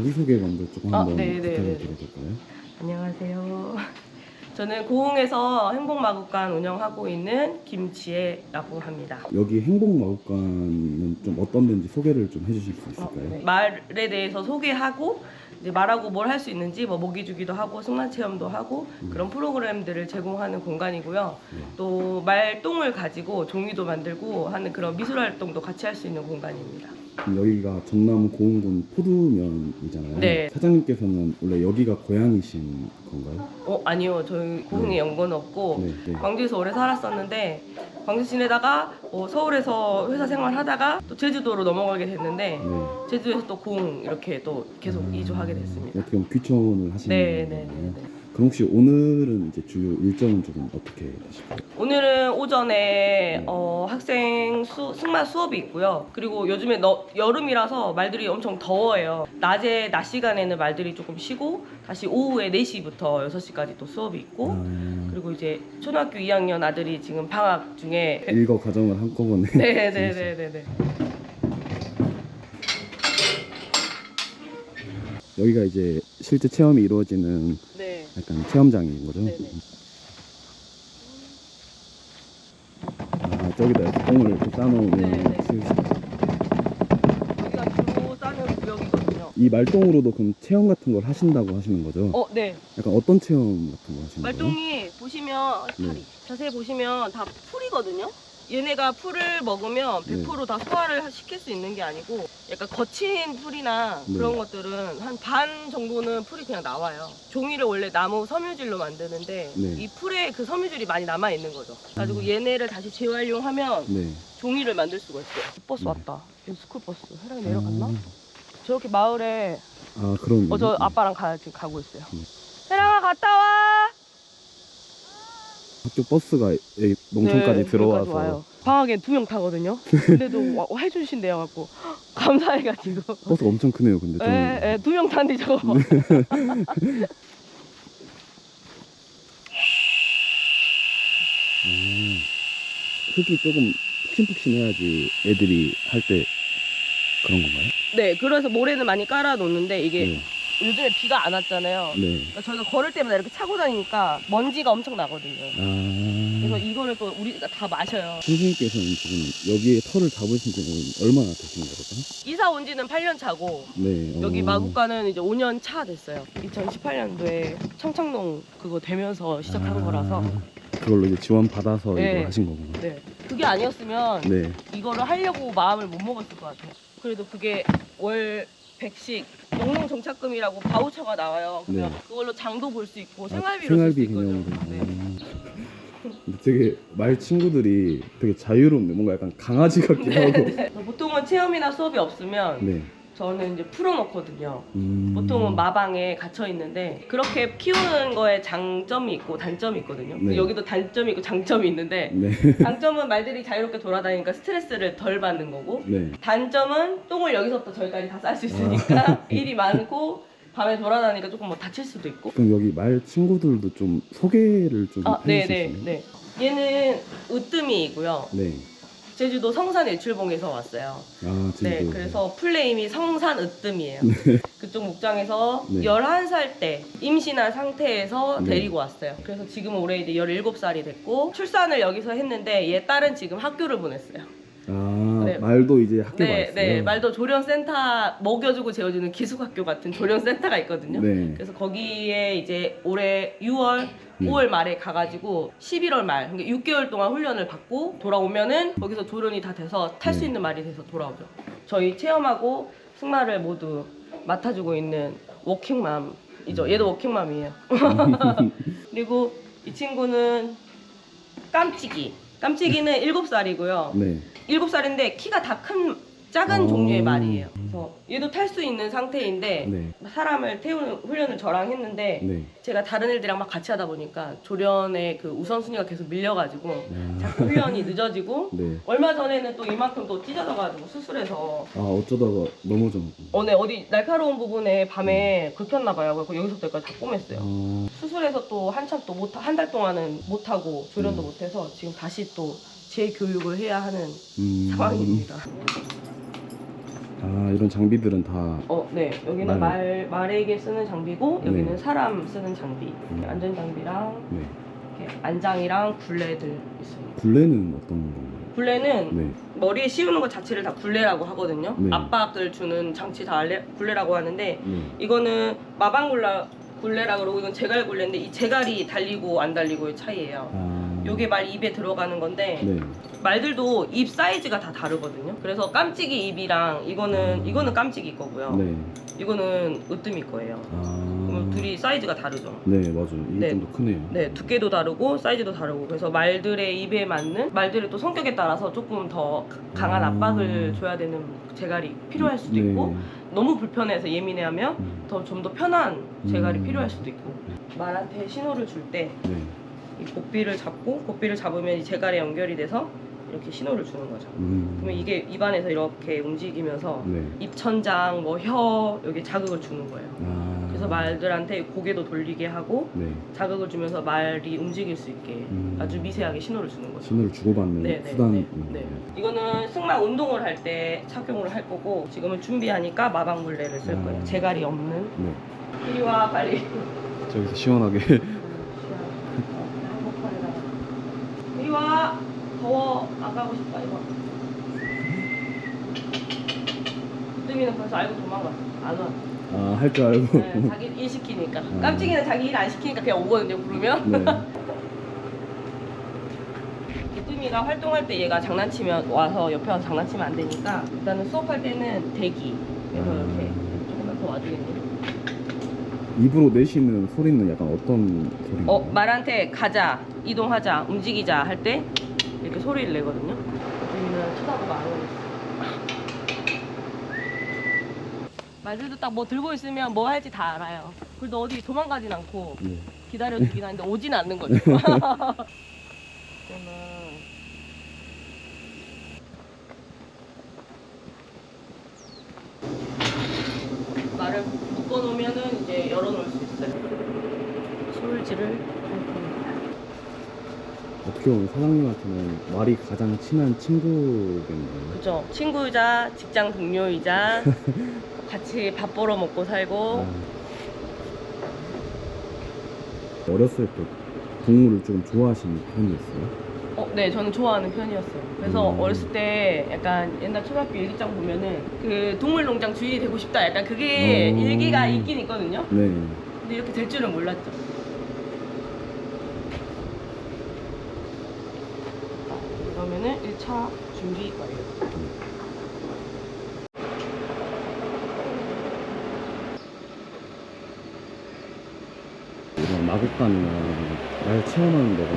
자기소개 먼저 조금 아, 한번 네, 네, 부탁을 네, 드려도 될까요? 안녕하세요. 저는 고흥에서 행복마구간 운영하고 있는 김지혜라고 합니다. 여기 행복마구간은 좀 어떤 데인지 소개를 좀 해주실 수 어, 있을까요? 네. 말에 대해서 소개하고 이제 말하고 뭘 할 수 있는지 뭐 모기 주기도 하고 승마 체험도 하고 그런 프로그램들을 제공하는 공간이고요. 네. 또 말똥을 가지고 종이도 만들고 하는 그런 미술 활동도 같이 할 수 있는 공간입니다. 여기가 전남 고흥군 포두면이잖아요. 네. 사장님께서는 원래 여기가 고향이신 건가요? 어 아니요 저희 고흥에 네. 연고는 없고 네, 네. 광주에서 오래 살았었는데 광주 지내다가 뭐 서울에서 회사 생활하다가 또 제주도로 넘어가게 됐는데 네. 제주에서 또 고흥 이렇게 또 계속 음, 이주하게 됐습니다. 어떻게 보면 귀촌을 하시는 네, 거예요. 네, 네, 네. 그럼 혹시 오늘은 이제 주요 일정은 조금 어떻게 되실까요? 오늘은 오전에 네. 어, 학생 수, 승마 수업이 있고요. 그리고 요즘에 너, 여름이라서 말들이 엄청 더워요. 낮에 낮 시간에는 말들이 조금 쉬고 다시 오후에 4시부터 6시까지 또 수업이 있고 아, 그리고 이제 초등학교 2학년 아들이 지금 방학 중에 일거 과정을 한꺼번에 네네네네네. 여기가 이제 실제 체험이 이루어지는 네. 약간 체험장인 거죠? 네네. 아 저기다 이렇게 똥을 이렇게 싸놓으면 네네. 슬슬- 여기가 주로 싸는 구역이거든요. 이 말똥으로도 그럼 체험 같은 걸 하신다고 하시는 거죠? 어, 네. 약간 어떤 체험 같은 거 하시는 거예요? 말똥이 보시면 네. 다리 자세히 보시면 다 풀이거든요. 얘네가 풀을 먹으면 네. 100%다 소화를 시킬 수 있는 게 아니고 약간 거친 풀이나 네. 그런 것들은 한 반 정도는 풀이 그냥 나와요. 종이를 원래 나무 섬유질로 만드는데 네. 이 풀에 그 섬유질이 많이 남아 있는 거죠. 가지고 음. 얘네를 다시 재활용하면 네. 종이를 만들 수가 있어요. 버스 네. 왔다. 스쿨 버스. 해랑이 내려갔나? 아, 저렇게 마을에 아 그런 어저 네. 아빠랑 가, 지금 가고 있어요. 음. 해랑아 갔다 와. 학교 버스가 여기 농촌까지 네, 들어와서 여기까지 와요. 방학엔 두명 타거든요. 근데도 와- 해주신대요 갖고 감사해가지고. 버스가 엄청 크네요 근데 좀 예, 예, 두명 탄데 저거. 음, 흙이 조금 푹신푹신해야지 애들이 할 때 그런 건가요? 네, 그래서 모래는 많이 깔아 놓는데 이게 네. 요즘에 비가 안 왔잖아요. 네. 그러니까 저희가 걸을 때마다 이렇게 차고 다니니까 먼지가 엄청 나거든요. 그래서 아. 이거를 또 우리가 다 마셔요. 선생님께서는 지금 여기에 털을 잡으신 지는 얼마나 되신 거죠? 이사 온 지는 8년 차고 네. 여기 어. 마구가는 이제 5년 차 됐어요. 2018년도에 청창동 그거 되면서 시작한 아, 거라서. 그걸로 이제 지원 받아서 네. 이거 하신 거구나. 네. 그게 아니었으면 네. 이거를 하려고 마음을 못 먹었을 것 같아요. 그래도 그게 월 100씩 영농 정착금이라고 바우처가 나와요. 그러면 네. 그걸로 장도 볼 수 있고 아, 생활비로 쓸 수 생활비 있거든요. 개념으로. 네. 음. 근데 되게 말 친구들이 되게 자유롭네. 뭔가 약간 강아지 같기도 하고. 네. 보통은 체험이나 수업이 없으면 네. 저는 이제 풀어놓거든요. 음. 보통은 마방에 갇혀 있는데 그렇게 키우는 거에 장점이 있고 단점이 있거든요. 네. 여기도 단점이 있고 장점이 있는데 네. 장점은 말들이 자유롭게 돌아다니니까 스트레스를 덜 받는 거고 네. 단점은 똥을 여기서부터 저기까지 다 쌀 수 있으니까 일이 많고 밤에 돌아다니까 조금 뭐 다칠 수도 있고. 그럼 여기 말 친구들도 좀 소개를 좀 아, 해주실 수 네네 있나요? 네. 얘는 으뜸이고요. 네. 제주도 성산 일출봉에서 왔어요. 아. 네, 그래서 풀네임이 성산 으뜸이에요. 그쪽 목장에서 네. 11살 때 임신한 상태에서 네. 데리고 왔어요. 그래서 지금 올해 이제 17살이 됐고 출산을 여기서 했는데 얘 딸은 지금 학교를 보냈어요. 아, 네. 말도 이제 학교 가 네, 있어요. 네, 말도 조련센터 먹여주고 재워주는 기숙학교 같은 조련센터가 있거든요. 네. 그래서 거기에 이제 올해 6월, 네. 5월 말에 가가지고 11월 말, 그러니까 6개월 동안 훈련을 받고 돌아오면은 거기서 조련이 다 돼서 탈수 네. 있는 말이 돼서 돌아오죠. 저희 체험하고 승마를 모두 맡아주고 있는 워킹맘이죠. 얘도 워킹맘이에요. 그리고 이 친구는 깜찍이. 깜찍이는 7살이고요. 네. 일곱 살인데 키가 다 큰 작은 어. 종류의 말이에요. 그래서 얘도 탈 수 있는 상태인데 네. 사람을 태우는 훈련을 저랑 했는데 네. 제가 다른 애들이랑 막 같이 하다 보니까 조련의 그 우선순위가 계속 밀려가지고 아, 자꾸 훈련이 늦어지고 네. 얼마 전에는 또 이만큼 또 찢어져가지고 수술해서 아, 어쩌다가 넘어져. 어네 어디 날카로운 부분에 밤에 긁혔나 봐요. 그래서 여기서부터 여기까지 다 꼬맸어요. 아, 수술해서 또 한참 또못한달 동안은 못 하고 조련도 음. 못 해서 지금 다시 또 재교육을 해야 하는 음. 상황입니다. 아 이런 장비들은 다 어, 네. 여기는 말- 말, 말 에게 쓰는 장비고 여기는 네. 사람 쓰는 장비. 음. 안전 장비랑 네. 이렇게 안장이랑 굴레들 있습니다. 굴레는 어떤 건가요? 굴레는 네. 머리에 씌우는 것 자체를 다 굴레라고 하거든요. 네. 압박을 주는 장치 다 알레- 굴레라고 하는데 네. 이거는 마방굴라 굴레라 그러고 이건 제갈 굴레인데 이 제갈이 달리고 안 달리고의 차이예요. 아. 요게 말 입에 들어가는 건데 네. 말들도 입 사이즈가 다 다르거든요. 그래서 깜찍이 입이랑 이거는 이거는 깜찍이 거고요. 네. 이거는 으뜸이 거예요. 아. 그럼 둘이 사이즈가 다르죠. 네 맞아요. 이게 네. 좀 더 크네요. 네, 두께도 다르고 사이즈도 다르고 그래서 말들의 입에 맞는 말들의 또 성격에 따라서 조금 더 강한 아. 압박을 줘야 되는 제갈이 필요할 수도 네. 있고 너무 불편해서 예민해하면 음. 더좀 더 편한 제갈이 음. 필요할 수도 있고 말한테 신호를 줄때 이 네. 고삐를 잡고 고삐를 잡으면 이 제갈에 연결이 돼서 이렇게 신호를 주는 거죠. 음. 그러면 이게 입안에서 이렇게 움직이면서 네. 입천장, 뭐 혀 여기 자극을 주는 거예요. 아. 그래서 말들한테 고개도 돌리게 하고 네. 자극을 주면서 말이 움직일 수 있게 음. 아주 미세하게 신호를 주는 거죠. 신호를 주고받는 네, 네, 수단. 네, 네. 이거는 승마 운동을 할 때 착용을 할 거고 지금은 준비하니까 마방굴레를 쓸 아. 거예요. 제갈이 없는. 네. 이리 와 빨리. 저기서 시원하게. 이리 와. 더워. 안 가고 싶다 이거. 뜨미는 벌써 알고 도망갔어. 안 와. 아 할 줄 알고. 네, 자기 일 시키니까. 아. 깜찍이는 자기 일 안 시키니까 그냥 오거든요. 부르면. 네. 뜨미가 활동할 때 얘가 장난치면 와서 옆에 와서 장난치면 안 되니까 일단은 수업할 때는 대기. 그래서 아. 이렇게 조금만 더 와주겠니? 입으로 내쉬는 소리는 약간 어떤 소리인가요? 어 말한테 가자, 이동하자, 움직이자 할 때 이렇게 소리를 내거든요. 뜨미는 쳐다보고 안 오겠어. 말들도 딱 뭐 들고 있으면 뭐 할지 다 알아요. 그래도 어디 도망가진 않고 네. 기다려주긴 하는데 오진 않는 거죠. 그러면 말을 묶어놓으면은 이제 열어놓을 수 있어요. 겁니다. 어떻게 보면 사장님한테는 말이 가장 친한 친구겠네요. 그죠? 친구이자 직장 동료이자 같이 밥 벌어 먹고 살고 아. 어렸을 때 동물을 좀 좋아하시는 편이었어요? 어, 네, 저는 좋아하는 편이었어요. 그래서 음. 어렸을 때 약간 옛날 초등학교 일기장 보면은 그 동물농장 주인이 되고 싶다. 약간 그게 음. 일기가 있긴 있거든요. 네. 근데 이렇게 될 줄은 몰랐죠. 그러면은 1차 준비 완료. 이런 마곡간이나 말 체험하는 데가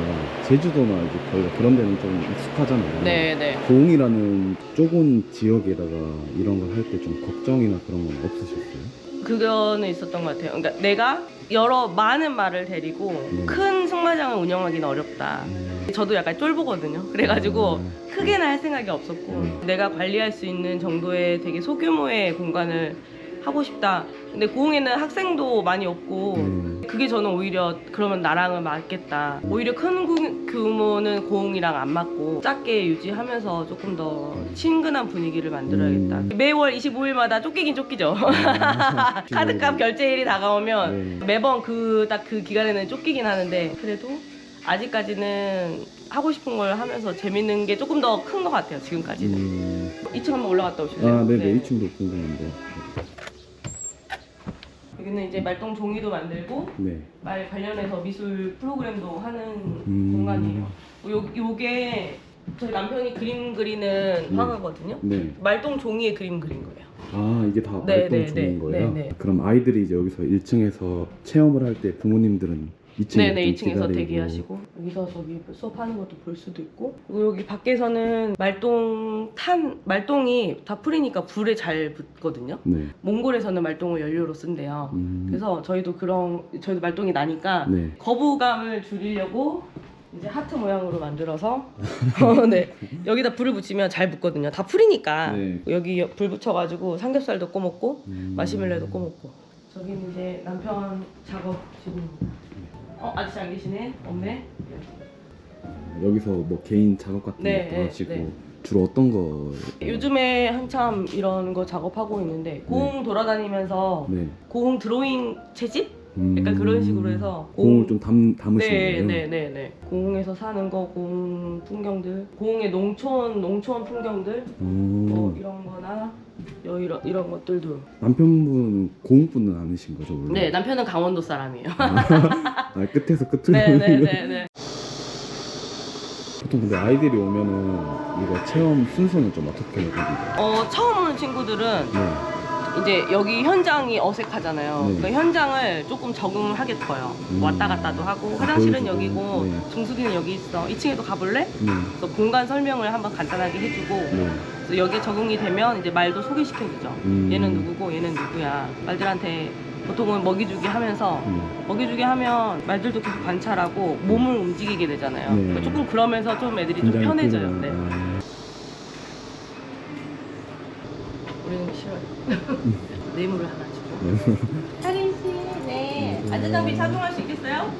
제주도나 이제 저희가 그런 데는 좀 익숙하잖아요. 네, 네. 고흥이라는 좁은 지역에다가 이런 걸 할 때 좀 걱정이나 그런 건 없으셨어요? 그거는 있었던 것 같아요. 그러니까 내가 여러 많은 말을 데리고 네. 큰 승마장을 운영하기는 어렵다. 저도 약간 쫄보거든요. 그래가지고 음. 크게는 할 생각이 없었고 음. 내가 관리할 수 있는 정도의 되게 소규모의 공간을 하고 싶다. 근데 고흥에는 학생도 많이 없고 음. 그게 저는 오히려 그러면 나랑은 맞겠다. 오히려 큰 구- 규모는 고흥이랑 안 맞고 작게 유지하면서 조금 더 친근한 분위기를 만들어야겠다. 음. 매월 25일마다 쫓기긴 쫓기죠. 아, 카드값 결제일이 다가오면 네. 매번 그 딱그 기간에는 쫓기긴 하는데 그래도 아직까지는 하고 싶은 걸 하면서 재밌는 게 조금 더 큰 것 같아요 지금까지는 음. 2층 한번 올라갔다 오실래요? 아, 네네. 2층도 궁금한데. 여기는 이제 말똥 종이도 만들고 네. 말 관련해서 미술 프로그램도 하는 음. 공간이에요 요, 요게 저희 남편이 그림 그리는 네. 화가거든요 네. 말똥 종이에 그림 그린 거예요 아, 이게 다 네, 말똥 네, 종인 네, 거예요? 네, 네. 그럼 아이들이 이제 여기서 1층에서 체험을 할 때 부모님들은 2층에 네네 2층에서 대기하시고 여기서 저기 수업하는 것도 볼 수도 있고 그리고 여기 밖에서는 말똥 탄 말똥이 다 풀이니까 불에 잘 붙거든요 네. 몽골에서는 말똥을 연료로 쓴대요 음. 그래서 저희도 그런 저희도 말똥이 나니까 네. 거부감을 줄이려고 이제 하트 모양으로 만들어서 어, 네 여기다 불을 붙이면 잘 붙거든요 다 풀이니까 네. 여기 불 붙여가지고 삼겹살도 꺼먹고 음. 마시멜로도 꺼먹고 저기는 이제 남편 작업실입니다 어 아저씨 안 계시네 없네 여기서 뭐 개인 작업 같은 네, 것도 네, 하시고 네. 주로 어떤 거? 요즘에 한참 이런 거 작업하고 있는데 고흥 돌아다니면서 네. 고흥 드로잉 채집? 음. 약간 그런 식으로 해서 공을 좀 담, 담으시는 네, 거예요? 네, 네, 네. 고흥에서 사는 거, 고흥 풍경들, 고흥의 농촌, 농촌 풍경들, 뭐 오. 이런 거나 여 이런 이런 것들도. 남편분 고흥분은 아니신 거죠 원래? 네, 남편은 강원도 사람이에요. 아 끝에서 끝으로. 네, 네, 네, 네. 보통 근데 아이들이 오면은 이거 체험 순서는 좀 어떻게 해요? 거기? 어, 처음 오는 친구들은 네. 이제 여기 현장이 어색하잖아요. 네. 그러니까 현장을 조금 적응을 하겠어요. 음. 왔다 갔다도 하고 화장실은 보여주고, 여기고 네. 정수기는 여기 있어. 2층에도 가볼래? 네. 그래서 공간 설명을 한번 간단하게 해주고 네. 그래서 여기에 적응이 되면 이제 말도 소개시켜주죠. 음. 얘는 누구고 얘는 누구야. 말들한테 보통은 먹이주기 하면서 네. 먹이주기 하면 말들도 계속 관찰하고 몸을 움직이게 되잖아요. 네. 그러니까 조금 그러면서 좀 애들이 좀 편해져요. 네. 아. 우리는 싫어요. 뇌물을 하나 주고. 네. 하린 씨, 네. 네. 안전장비 착용할 수 있겠어요?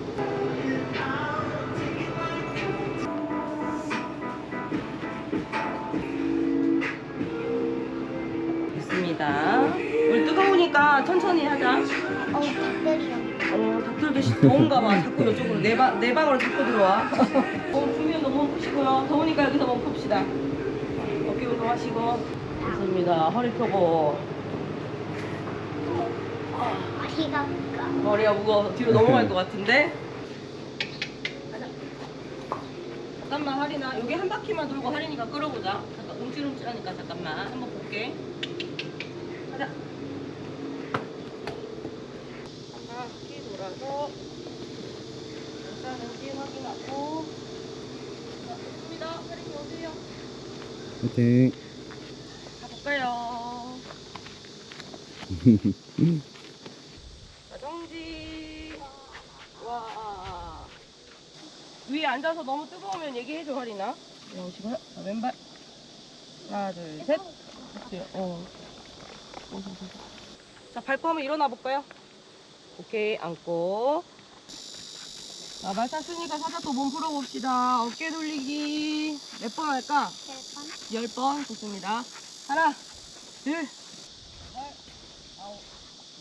있습니다. 우리 뜨거우니까 천천히 하자. 어, 닭들이요. 어, 닭들도 시- 더운가 봐. 자꾸 이쪽으로 내, 방, 내 방으로 자꾸 들어와. 어, 주면 너무 푸시고요. 더우니까 여기서 뭐 풉시다. 어깨 운동하시고. 좋습니다. 허리 펴고. 머리가 아프다. 머리가 무거워서 뒤로 넘어갈 것 같은데. 가자. 잠깐만 하린아 여기 한 바퀴만 돌고 하린이가 끌어보자. 잠깐 움찔움찔하니까 잠깐만 한번 볼게. 가자. 한 바퀴 돌아서 일단은 뒤 확인하고. 자, 좋습니다. 하린이 오세요. 화이팅. 가볼까요? 자, 정지. 와. 위에 앉아서 너무 뜨거우면 얘기해줘, 하리나. 이러시고요. 자, 왼발. 하나, 둘, 셋. 됐어요. 어. 오세요, 오세요. 자, 밟고 한번 일어나 볼까요? 오케이, 앉고. 자, 말 탔으니까 살짝 또몸 풀어봅시다. 어깨 돌리기. 몇 번 할까? 열 번? 10번 좋습니다. 하나, 둘,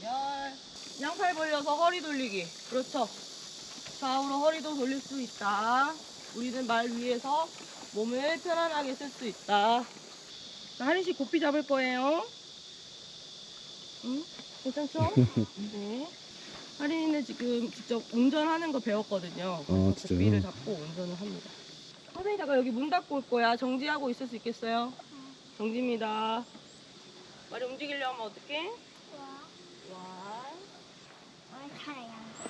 열. 양팔 벌려서 허리 돌리기. 그렇죠. 좌우로 허리도 돌릴 수 있다. 우리는 말 위에서 몸을 편안하게 쓸 수 있다. 자, 하린 씨 고삐 잡을 거예요. 응? 괜찮죠? 네. 하린이는 지금 직접 운전하는 거 배웠거든요. 그래서 아, 진짜요? 고삐를 잡고 운전을 합니다. 선생님 잠깐 여기 문 닫고 올 거야. 정지하고 있을 수 있겠어요? 정지입니다. 말이 움직이려면 어떡해? 와. 와. 오늘따라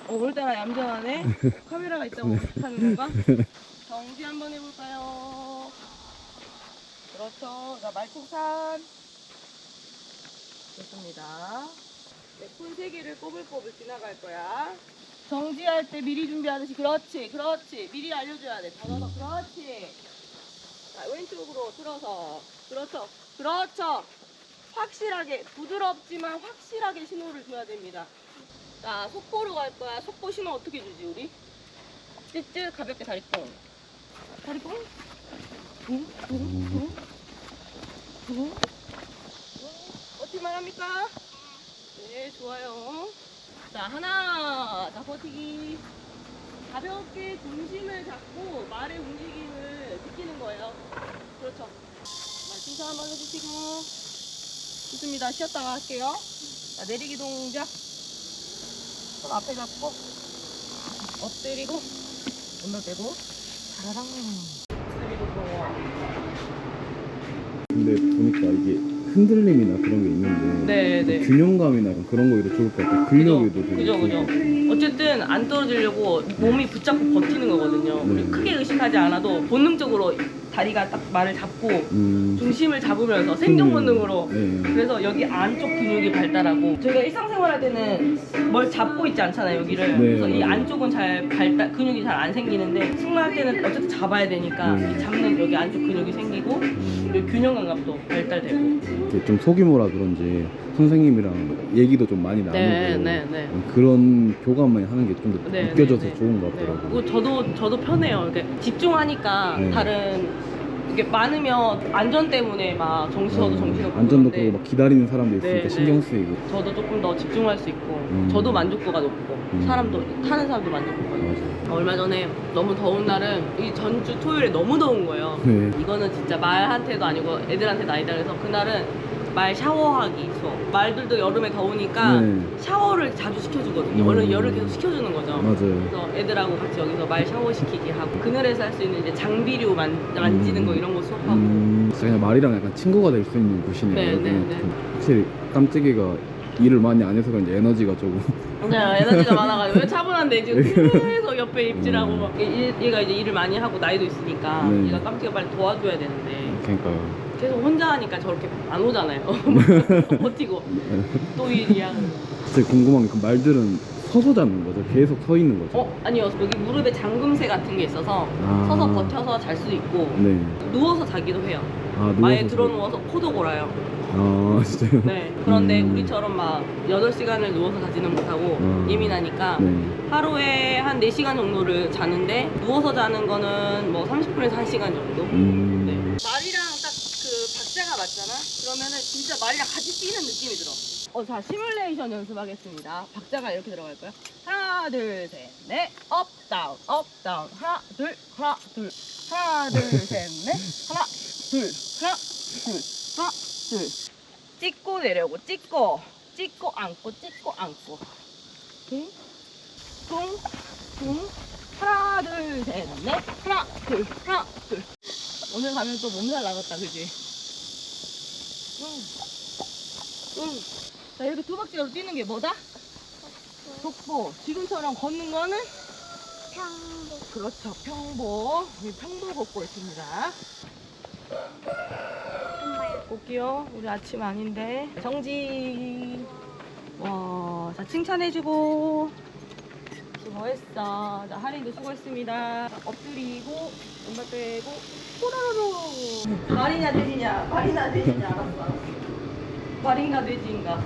어, 오늘따라 얌전하네. 카메라가 있다고 하는 건가? 정지 한번 해볼까요? 그렇죠. 자, 말풍산. 좋습니다. 네, 콘세 개를 꼬불꼬불 지나갈 거야. 정지할 때 미리 준비하듯이 그렇지, 그렇지. 미리 알려줘야 돼. 더더더 그렇지. 자, 왼쪽으로 틀어서 그렇죠, 그렇죠. 확실하게 부드럽지만 확실하게 신호를 줘야 됩니다. 자, 속보로 갈 거야. 속보 신호 어떻게 주지, 우리? 찌찌 가볍게 다리 뽕. 다리 뽕? 붕, 붕, 붕. 붕. 어떻게만 합니까? 네, 좋아요. 자, 하나. 자, 버티기. 가볍게 중심을 잡고 말의 움직임을 느끼는 거예요. 그렇죠. 말 충전 한번 해주시고. 좋습니다. 쉬었다가 할게요. 자, 내리기 동작. 손 앞에 잡고 엎드리고 왼발 빼고 들어와 근데 보니까 이게 흔들림이나 그런 게 있는데 네 네 균형감이나 그런 거 오히려 좋을 것 같아요. 근력에도 되게 그죠 좋을 그죠 것 같아요. 어쨌든 안 떨어지려고 몸이 붙잡고 버티는 거거든요 우리 네. 크게 의식하지 않아도 본능적으로 다리가 딱 말을 잡고 음. 중심을 잡으면서 생존 본능으로 네. 그래서 여기 안쪽 근육이 발달하고 저희가 일상생활 할 때는 뭘 잡고 있지 않잖아요 여기를 네, 그래서 이 맞아요. 안쪽은 잘 발달 근육이 잘 안 생기는데 승마할 때는 어쨌든 잡아야 되니까 네. 이 잡는 여기 안쪽 근육이 생기고 음. 여기 균형 감각도 발달되고 이게 좀 소규모라 그런지 선생님이랑 얘기도 좀 많이 나누고 네, 네, 네. 그런 교감을 하는 게 좀 더 네, 느껴져서 네, 네. 좋은 것 네. 같더라고요. 그리고 저도 저도 편해요. 이렇게 집중하니까 네. 다른 이게 많으면 안전 때문에 막 정신없고 정신없고 안전도 그런데 그렇고 막 기다리는 사람도 있으니까 네, 신경 네. 쓰이고. 저도 조금 더 집중할 수 있고 음. 저도 만족도가 높고 음. 사람도 타는 사람도 만족도가 높고 맞아. 얼마 전에 너무 더운 날은 이 전주 토요일에 너무 더운 거예요. 네. 이거는 진짜 말한테도 아니고 애들한테도 아니다 그래서 그날은 말 샤워하기 수업. 말들도 여름에 더우니까 네. 샤워를 자주 시켜주거든요. 음. 원래 열을 계속 시켜주는 거죠. 맞아요. 그래서 애들하고 같이 여기서 말 샤워시키기 하고 그늘에서 할 수 있는 이제 장비류 만, 만지는 음. 거 이런 거 수업하고 음, 진짜 그냥 말이랑 약간 친구가 될 수 있는 곳이네요. 네. 네, 네. 확실히 깜찍이가 일을 많이 안 해서 그런지 에너지가 조금. 네, 에너지가 많아가지고 왜 차분한데 지금 계속 옆에 입질하고 음. 막 얘- 얘가 이제 일을 많이 하고 나이도 있으니까 네. 얘가 깜찍이가 빨리 도와줘야 되는데 그러니까요. 계속 혼자 하니까 저렇게 안 오잖아요 버티고 또 일이야 진짜 궁금한 게 그 말들은 서서 자는 거죠? 계속 서 있는 거죠? 어? 아니요 여기 무릎에 잠금새 같은 게 있어서 아. 서서 버텨서 잘 수도 있고 네. 누워서 자기도 해요 아, 아예 누워서 들어 자- 누워서 코도 골아요 아, 진짜요? 네 그런데 음. 우리처럼 막 8시간을 누워서 자지는 못하고 아. 예민하니까 네. 하루에 한 4시간 정도를 자는데 누워서 자는 거는 뭐 30분에서 1시간 정도 음. 네. 말이랑 딱 그 박자가 맞잖아? 그러면은 진짜 말이랑 같이 뛰는 느낌이 들어 어, 자 시뮬레이션 연습하겠습니다 박자가 이렇게 들어갈 거야 하나 둘 셋 넷 업 다운 업 다운 하나 둘 하나 둘 하나 둘 셋 넷 하나 둘 하나 둘 하나 둘. 찍고 내려오고 찍고. 찍고 안고 찍고 안고. 퉁, 퉁, 퉁 하나 둘 셋 넷. 하나 둘 하나 둘. 오늘 가면 또 몸살 나갔다 그지? 응. 응. 자 이렇게 두 박자로 뛰는 게 뭐다? 속보. 지금처럼 걷는 거는? 평복. 그렇죠. 평보 이 평보 걷고 있습니다 볼게요. 우리 아침 아닌데. 정지. 와 자 칭찬해주고. 수고했어. 자 할인도 수고했습니다. 자, 엎드리고 왼발 빼고 호라라로. 말이냐 돼지냐 말이냐 돼지냐. 알았어 알았어 말인가 돼지인가.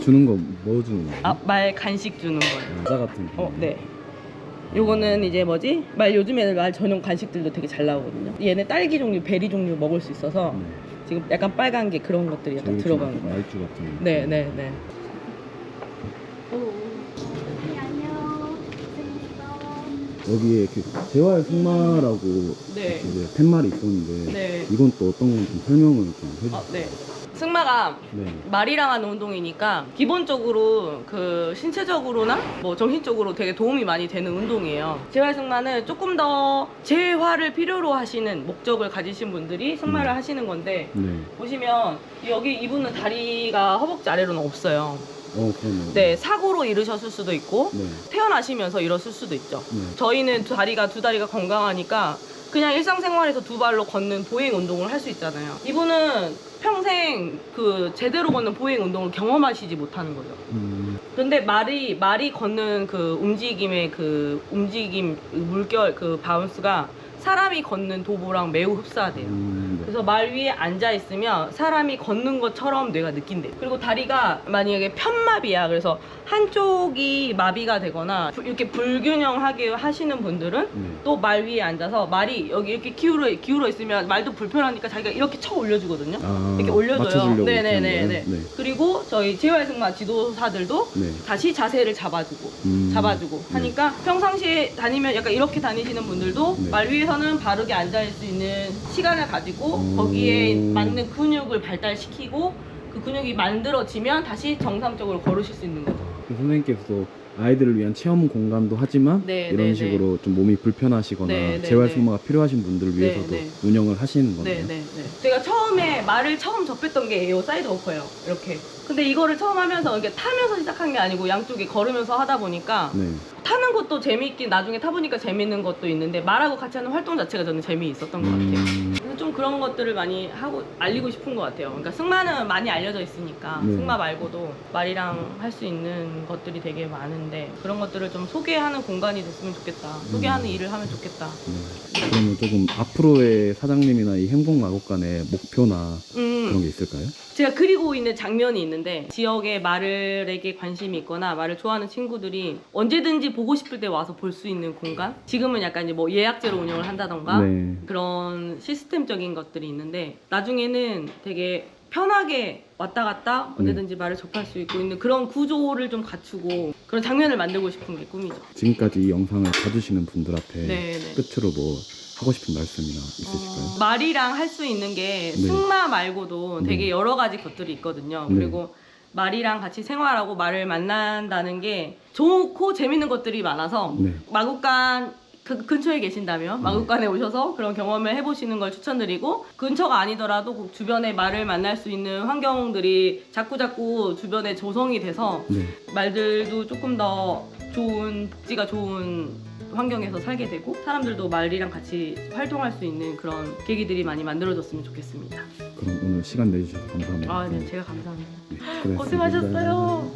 주는 거 뭐 주는 거예요? 아말 간식 주는 거예요 과자 같은 거. 어, 네. 요거는 이제 뭐지? 말 요즘에는 말 전용 간식들도 되게 잘 나오거든요. 얘네 딸기 종류, 베리 종류 먹을 수 있어서 네. 지금 약간 빨간 게 그런 것들이 약간 저기 들어가는 좀 거예요. 말주 같은 거. 네, 네, 네. 안녕. 재밌어. 여기에 그 재활 승마라고 네. 이제 팻말이 있었는데 네. 이건 또 어떤 건지 좀 설명을 좀 해주세요. 아, 네. 승마가 네. 말이랑 하는 운동이니까 기본적으로 그 신체적으로나 뭐 정신적으로 되게 도움이 많이 되는 운동이에요. 재활 승마는 조금 더 재활을 필요로 하시는 목적을 가지신 분들이 승마를 음. 하시는 건데 네. 보시면 여기 이분은 다리가 허벅지 아래로는 없어요. 어, 그러네요. 네, 사고로 잃으셨을 수도 있고 네. 태어나시면서 잃었을 수도 있죠. 네. 저희는 두 다리가 두 다리가 건강하니까 그냥 일상생활에서 두 발로 걷는 보행 운동을 할 수 있잖아요. 이분은 평생 그 제대로 걷는 보행 운동을 경험하시지 못하는 거죠. 음, 근데 말이 말이 걷는 그 움직임의 그 움직임 그 물결 그 바운스가 사람이 걷는 도보랑 매우 흡사하대요. 음, 네. 그래서 말 위에 앉아 있으면 사람이 걷는 것처럼 뇌가 느낀대. 그리고 다리가 만약에 편마비야. 그래서 한쪽이 마비가 되거나 부- 이렇게 불균형하게 하시는 분들은 네. 또 말 위에 앉아서 말이 여기 이렇게 기울어 기울어 있으면 말도 불편하니까 자기가 이렇게 쳐 올려주거든요. 아, 이렇게 올려줘요. 맞춰주려고 네네네 네. 이렇게 하는 거예요? 네. 그리고 저희 재활승마 지도사들도 네. 다시 자세를 잡아주고 음, 잡아주고 네. 하니까 평상시에 다니면 약간 이렇게 다니시는 분들도 네. 말 위에서는 바르게 앉아 있을 수 있는 시간을 가지고 음. 거기에 맞는 근육을 발달시키고 그 근육이 만들어지면 다시 정상적으로 걸으실 수 있는 거죠. 그 선생님께서 아이들을 위한 체험 공간도 하지만 네, 이런 네, 식으로 좀 몸이 불편하시거나 네, 네, 재활 네. 승마가 필요하신 분들을 네, 위해서도 네. 운영을 하시는 거네요. 네 네 네. 제가 처음에 말을 처음 접했던 게 이 사이드 워커예요. 이렇게. 근데 이거를 처음 하면서 이렇게 타면서 시작한 게 아니고 양쪽에 걸으면서 하다 보니까 네. 타는 것도 재미있긴 나중에 타보니까 재밌는 것도 있는데 말하고 같이 하는 활동 자체가 저는 재미있었던 것 같아요. 좀 그런 것들을 많이 하고 알리고 싶은 것 같아요. 그러니까 승마는 많이 알려져 있으니까 네. 승마 말고도 말이랑 할 수 있는 것들이 되게 많은데 그런 것들을 좀 소개하는 공간이 됐으면 좋겠다. 소개하는 음. 일을 하면 좋겠다. 네. 그러면 조금 앞으로의 사장님이나 이 행복 마곡간의 목표나 음. 그런 게 있을까요? 제가 그리고 있는 장면이 있는데 지역의 말을에게 관심이 있거나 말을 좋아하는 친구들이 언제든지 보고 싶을 때 와서 볼 수 있는 공간. 지금은 약간 이제 뭐 예약제로 운영을 한다던가 네. 그런 시스템 적인 것들이 있는데 나중에는 되게 편하게 왔다 갔다 언제든지 말을 접할 수 있고 있는 그런 구조를 좀 갖추고 그런 장면을 만들고 싶은 게 꿈이죠. 지금까지 이 영상을 봐주시는 분들 앞에 네, 네. 끝으로 뭐 하고 싶은 말씀이나 있으실까요? 어, 말이랑 할 수 있는 게 네. 승마 말고도 되게 네. 여러 가지 것들이 있거든요. 네. 그리고 말이랑 같이 생활하고 말을 만난다는 게 좋고 재밌는 것들이 많아서 네. 마국간 그 근처에 계신다면 마국간에 오셔서 그런 경험을 해보시는 걸 추천드리고 근처가 아니더라도 그 주변에 말을 만날 수 있는 환경들이 자꾸 자꾸 주변에 조성이 돼서 네. 말들도 조금 더 좋은 복지가 좋은 환경에서 살게 되고 사람들도 말이랑 같이 활동할 수 있는 그런 계기들이 많이 만들어졌으면 좋겠습니다. 그럼 오늘 시간 내주셔서 감사합니다. 아, 네, 제가 감사합니다. 네. 고생하셨어요.